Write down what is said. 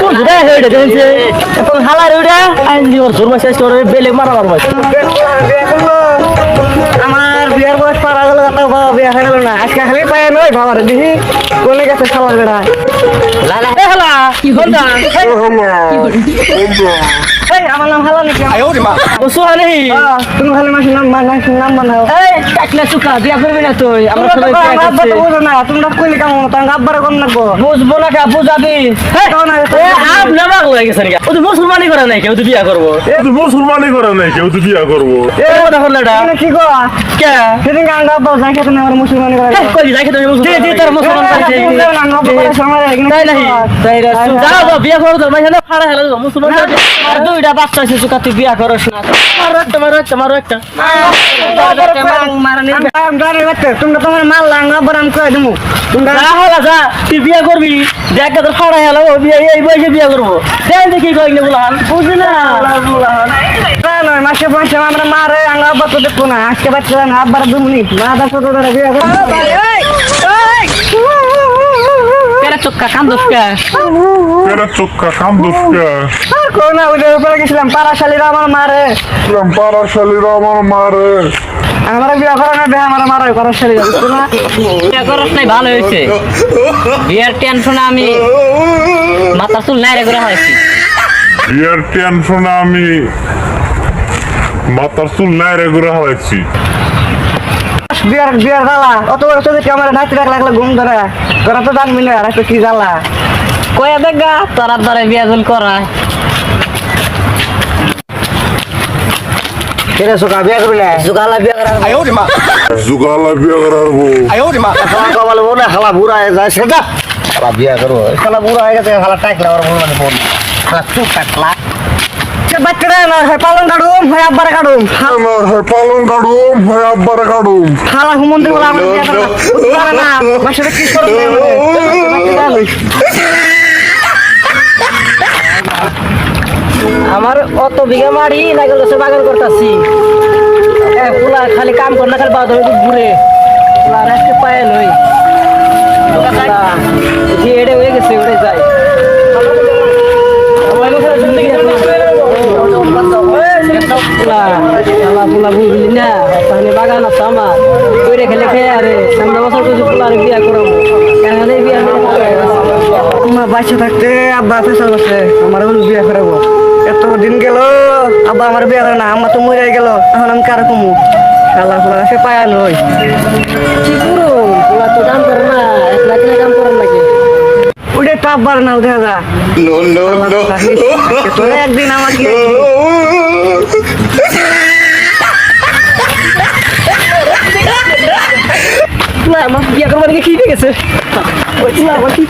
কোন ঘুরে হেড়ে দেখছে। এখন হালার উড়া আইন দিবর জোর শেষ করে বেলেগ মারা মারবা বাবা গেল না। আজকে খালি পায়ে নয় বাবার দিহি কোনে গেছে খাবার বেড়া। লালা এ হালা এই আমার নাম হালা নাকি? ও সোহা নেই আহ, তুমি খালি মাসির নাম নাম বানাও এই কাকলা চুকা বিয়া করবি না তুই? আমরা সবাই বিয়া আব্বা তো বুঝো না তোমরা কইলে কেমন তোমার আব্বারে কোন লাগবো। বুঝব না কা বুঝাবি। না বাগ হয়ে গেছে নাকি ও তো মুসলমানি করে নাই কেউ তো বিয়া করব তুই মুসলমানি করে নাই কেউ তো বিয়া করব এ কথা হল এটা কি গো কে সেদিন গান আব্বা যাই খেতে আমার মুসলমানি করে কই যাই তুমি মুসলমান জি জি তোর মুসলমান পাইছে তাই নাহি তাই রে যা যা বিয়া করো তোর মাইছে ফাড়া হেলা মুসলমান আর দুইটা বাচ্চা আছে তুই বিয়া করস না মারো একটা মারো একটা মারো একটা তোমরা তোমার মাল লাঙ্গা বরাম করে দেবো তোমরা যা হলা যা তুই বিয়া করবি দেখ তোর ফাড়া হেলা ও বিয়া এই বয়সে বিয়া করব দেখ দেখি কই না বলান বুঝলি না নয় মাসে মাসে আমরা মারে আঙ্গা আব্বা তো দেখব না আজকে বাচ্চা না আব্বার দু মিনিট। মা দা ছোট ধরে বিয়ে কেরা কেরা চোখা কান্দুসকা কোনা ওদের উপরে গেছিলাম পাড়াশালীরা আমার মারে পাড়া শালিরা আমার মারে আমার বিয়ে করা না বিয়ে আমার মারে পাড়াশালী বুঝছ না? বিয়া করস নাই ভালো হয়েছে। বিয়ার টেনশনে আমি মাথা চুল নাইরে করে হয়েছি। বিয়ের টেনশনে আমি মাথার চুল নাইরে ঘুরে হারাইছি বিয়ার বিয়ার জ্বালা অত বড় চোখে ক্যামেরা ঢাকতে রাখলে রাখলে ঘুম ধরে? তোরা তো জানবি না আর একটা কি জ্বালা? কয়া দেখা তোরা ধরে বিয়া জুল করায়। কেরে সুখা বিয়ে করবি না? জুগালা বিয়া করা জুগালা বিয়ে করাবো খালা কবাল বলে খালা বুড়া হয়ে যায় সেটা খালা বিয়ে করব খালা বুড়া হয়ে গেছে খালা টাকলে আমার বলব না বোন খালা চুপ কাটলা বাচ্চারা না হয় পালন কাটুম হয় আব্বার কাটুম আমার হয় পালন কাটুম হয় আব্বার কাটুম খালা হুমন্ত্রী বলে আমার বিয়ে করব বুঝতে না বাচ্চাটা কি করবে আমার অত বিঘা মারি লাগল সে বাগান করতাছি। পুলা খালি কাম কর না, খালি বাদ হয়ে ঘুরে। পুলা রাখতে পায় এড়ে হয়ে গেছে, ওড়ে যাই আছে আমার। বিয়া করাবো। বাচ্চা থাকতে আব্বা আমার বিয়ে এত দিন গেল আব্বা আমার বিয়ে করে না আম্মা তো মরে গেল এখন আমি কার কমু? খালা ফুলা সে পায়া নই। কি তো করে না করেন নাকি? তো আব্বার যা। তোরা একদিন আমাকে আমার বিয়া করবার কি গেছে ওই আমার কি